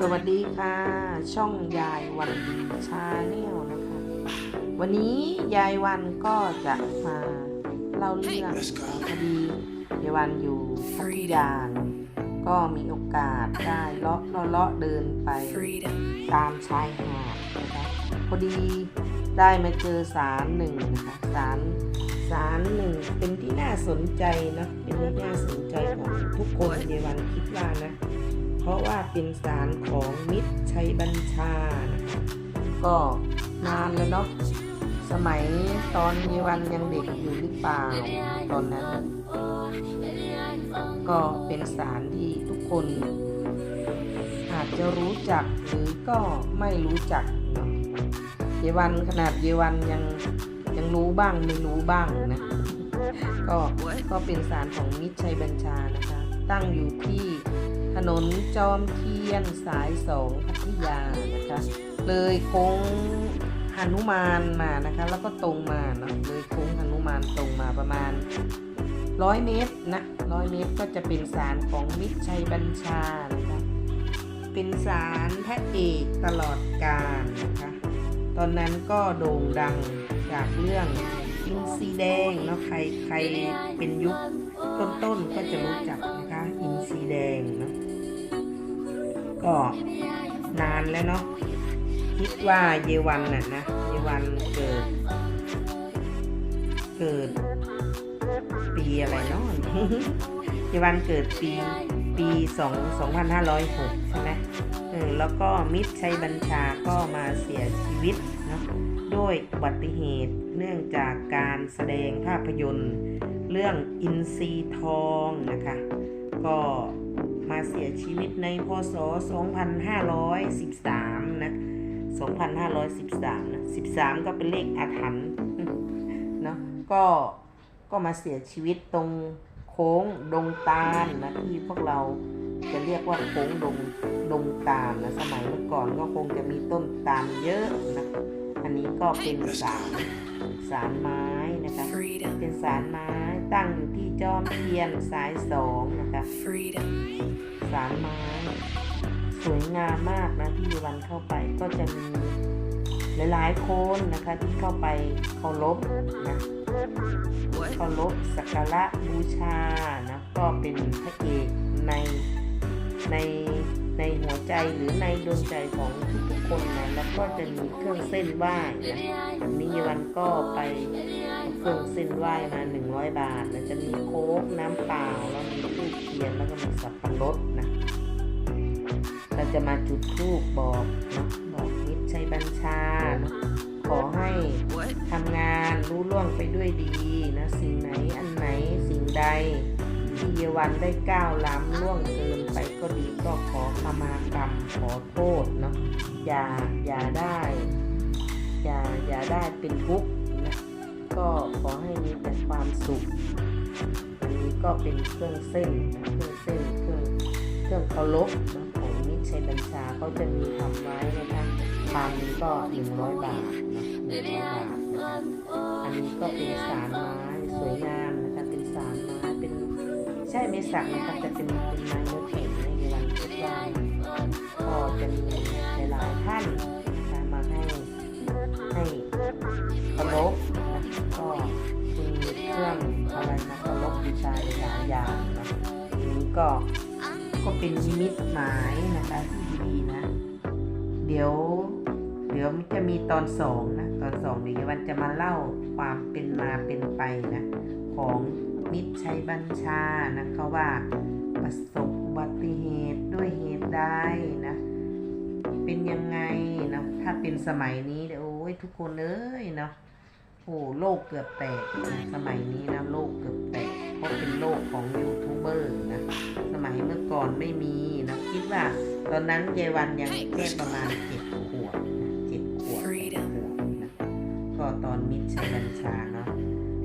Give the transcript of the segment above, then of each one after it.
สวัสดีค่ะ ช่องยายวันชาแนลนะคะ วันนี้ยายวันก็จะมาเล่าเรื่องคดียายวันอยู่พัทยาเนอะก็มีโอกาสได้เลาะเลาะเลาะเดินไป freedom, ตามชายหาดนะคะพอดีได้มาเจอสารหนึ่งนะคะสารสารหนึ่งเป็นที่น่าสนใจเนอะเป็นที่น่าสนใจของทุกคนในวันคิดว่านะ เป็นสารของมิตรชัยบัญชานะคะก็นานแล้วเนาะสมัยตอนมีวันยังเด็กอยู่หรือเปล่าตอนนั้น ก็เป็นสารที่ทุกคน อาจจะรู้จักหรือก็ไม่รู้จักเนาะเยวันขนาดเยวันยังยังรู้บ้างไม่รู้บ้างนะก็ก็เป็นสารของมิตรชัยบัญชานะคะ ตั้งอยู่ที่ ถนนจอมเทียนสายสองพัทยานะคะ เลยโค้งหนุมานมานะคะ แล้วก็ตรงมาเนาะเลยโค้งหนุมานตรงมาประมาณร้อยเมตรนะร้อยเมตรก็จะเป็นสารของมิตรชัยบัญชานะคะ เป็นสารพระเอกตลอดกาลนะคะ ตอนนั้นก็โด่งดังจากเรื่องอินซีแดงเนาะใครใครเป็นยุคต้นๆก็จะรู้จักนะคะ อินซีแดงเนาะ ก็นานแล้วเนาะคิดว่าเยวันน่ะนะเยวันเกิด เกิด ปีอะไรเนาะเยวันเกิดปีปีสองสองพันห้าร้อยหกใช่ไหมเออแล้วก็มิตรชัยบัญชาก็มาเสียชีวิตเนาะด้วยอุบัติเหตุเนื่องจากการแสดงภาพยนตร์ เรื่องอินซีทองนะคะ ก็ เสียชีวิตในพศ 2513 นะ 2513 นะ 13 ก็เป็นเลขอาถรรพ์เนาะก็ก็มาเสียชีวิตตรงโค้งดงตาลนะที่พวกเราจะเรียกว่าโค้งดงดงตาลนะสมัยเมื่อก่อนก็คงจะมีต้นตาลเยอะนะอันนี้ก็เป็นสารสารไม้นะคะเป็นสารไม้ตั้งอยู่ที่จอมเทียนสายสองนะคะ freedom, สารไม้ สวยงามมากนะที่วันเข้าไปก็จะมีหลายๆคนนะคะที่เข้าไปเคารพนะเคารพสักการะบูชานะก็เป็นพระเอกในในในหัวใจหรือในดวงใจของทุกๆคนนะแล้วก็จะมีเครื่องเส้นไหว้นะวันนี้วันก็ไปเครื่องเส้นไหว้มา100 บาท แล้วจะมีโค้กน้ำเปล่าแล้วมีทูบเทียนแล้วก็มีสับปะรด จะมาจุดธูปบอกนะบอกมิตรชัยบัญชานะขอให้ทำงานรู้ล่วงไปด้วยดีนะสิ่งไหนอันไหนสิ่งใดที่เยวันได้ก้าวล้ำล่วงเกินไปก็ดีก็ขอขมากรรมขอโทษเนาะอย่าอย่าได้อย่าอย่าได้เป็นทุกข์นะก็ขอให้มีแต่ความสุขอันนี้ก็เป็นเครื่องเส้นนะเครื่องเส้นเครื่องเครื่องเคารพนะ ของมิตรชัยบัญชาเขาจะมีทำไว้นะคะทำนี้ก็หนึ่งร้อยบาทนะหนึ่งร้อยบาทนะคะอันนี้ก็เป็นสารไม้สวยงามนะคะเป็นสารไม้เป็นใช่ไม่สักนะคะจะเป็นเป็นไม้เนื้อแข็งในวันพุธว่าก็จะมีหลายท่านนะคะมาให้ให้เคารพนะก็มีเครื่องอะไรนะเคารพบูชาหลายอย่างนะนี้ก็ ก็เป็นนิมิตหมายนะคะที่ดีนะ เดี๋ยว เดี๋ยวจะมีตอนสองนะตอนสองเดี๋ยววันจะมาเล่าความเป็นมาเป็นไปนะ ของมิตรชัยบัญชานะคะว่าประสบอุบัติเหตุด้วยเหตุใดนะ เป็นยังไงนะถ้าเป็นสมัยนี้เดี๋ยวโอ้ยทุกคนเอ้ยเนาะโอ้โลกเกือบแตกนะสมัยนี้นะโลกเกือบแตก เพราะเป็นโลกของยูทูบเบอร์นะ สมัยเมื่อก่อนไม่มีนะคิดว่า ตอนนั้นยายวันยังแค่ประมาณเจ็ดขวบนะเจ็ดขวบแปดขวบนะก็ตอนมิตรชัยบัญชาเนาะ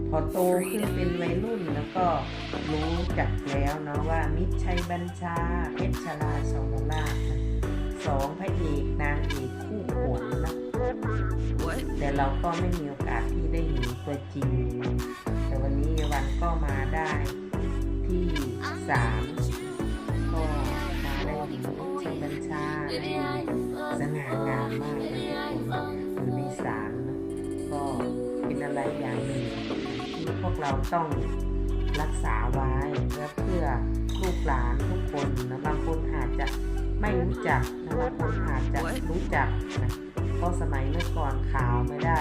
พอโตขึ้นเป็นวัยรุ่นแล้วก็รู้จักแล้วเนาะว่ามิตรชัยบัญชาเพชรชลาสองลาภนะสองพระเอกนางเอกคู่ขวัญนะ what, แต่เราก็ไม่มีโอกาสที่ได้เห็นตัวจริง แต่วันนี้วันก็มา ได้ที่ศาลก็มาได้เห็นชัยบัญชาสง่างามมากเลยทุกคนอยู่ในศาลก็เป็นอะไรอย่างหนึ่งที่พวกเราต้องรักษาไว้และเพื่อลูกหลานทุกคนนะบางคนอาจจะไม่รู้จักนะบางคนอาจจะรู้จักนะเพราะสมัยเมื่อก่อนข่าวไม่ได้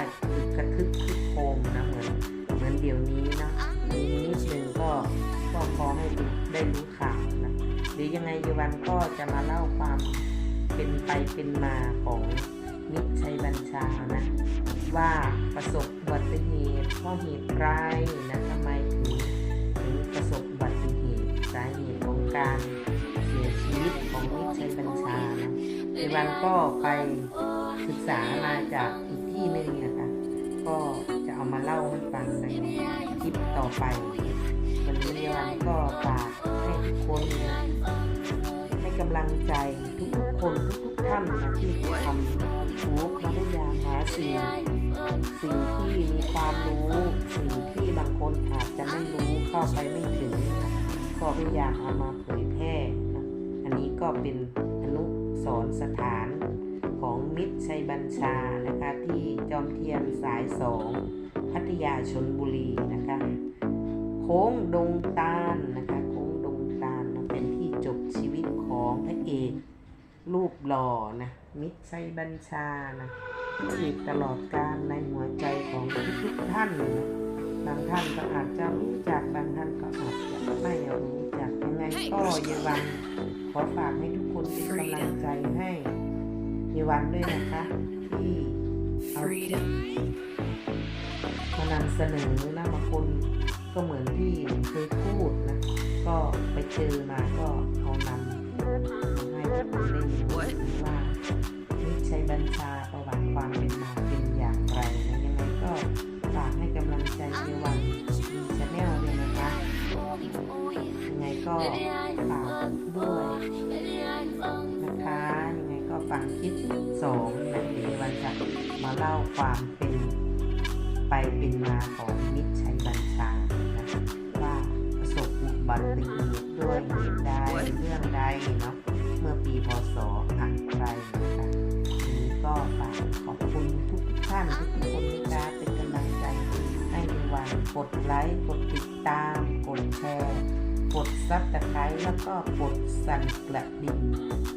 กระทึกคึกโคมนะเหมือนเหมือนเดี๋ยวนี้นะ ได้รู้ข่าวนะหรือยังไงเยวันก็จะมาเล่าความเป็นไปเป็นมาของมิตรชัยบัญชานะว่าประสบอุบัติเหตุเพราะเหตุไรนะทำไมถึงถึงประสบอุบัติเหตุสาเหตุของการเสียชีวิตของมิตรชัยบัญชานะเยวันก็ไปศึกษามาจากอีกที่หนึ่งนะคะก็จะเอามาเล่าให้ฟังในคลิปต่อไป วันนี้เยวันก็ฝากให้ทุกคนให้กำลังใจทุกๆคนทุกๆท่านนะที่ทำทูบมาพยายามหาสิ่งสิ่งที่มีความรู้ สิ่งที่บางคนอาจจะไม่รู้เข้าไปไม่ถึง ก็พยายามเอามาเผยแพร่นะอันนี้ก็เป็นอนุสรสถานของมิตรชัยบัญชานะคะที่จอมเทียนสายสองพัทยาชนบุรีนะคะ ค้งดงตาลนะคะโค้งดงตาลนะเป็นที่จบชีวิตของพระเอกรูปหล่อนะมิตรชัยบัญชานะที่ตลอดการในหัวใจของทุกๆท่านนะบางท่านก็อาจจะรู้จักบางท่านก็อาจจะไม่รู้จักยังไงก็เยาวันขอฝากให้ทุกคนเป็นกำลังใจให้เยาวันด้วยนะคะที่เอา Freedom. มานำเสนอนะบางคน ก็เหมือนที่เคยพูดนะ ก็ไปเจอมาก็เอานำมาให้ทุกคนได้รู้ว่านิชัยบัญชาประวัติความเป็นมาเป็นอย่างไรนะยังไงก็ฝากให้กำลังใจเยวันดีชาแนลด้วยนะคะยังไงก็ฝากด้วยนะคะยังไงก็ฟังคลิปสองนะเดี๋ยววันจะมาเล่าความเป็นไปเป็นมาของ เรื่องใดเนาะเมื่อปีพศอะไรนะคะทีนี้ก็ฝากขอบคุณทุกท่านทุกคนนะคะเป็นกำลังใจให้ในวันกดไลค์กดติดตาม กดแชร์ กดซับสไครต์แล้วก็กดสั่นกระดิ่ง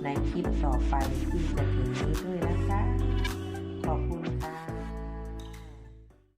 ในคลิปต่อไปที่จะถึงนี้ด้วยนะคะ ขอบคุณ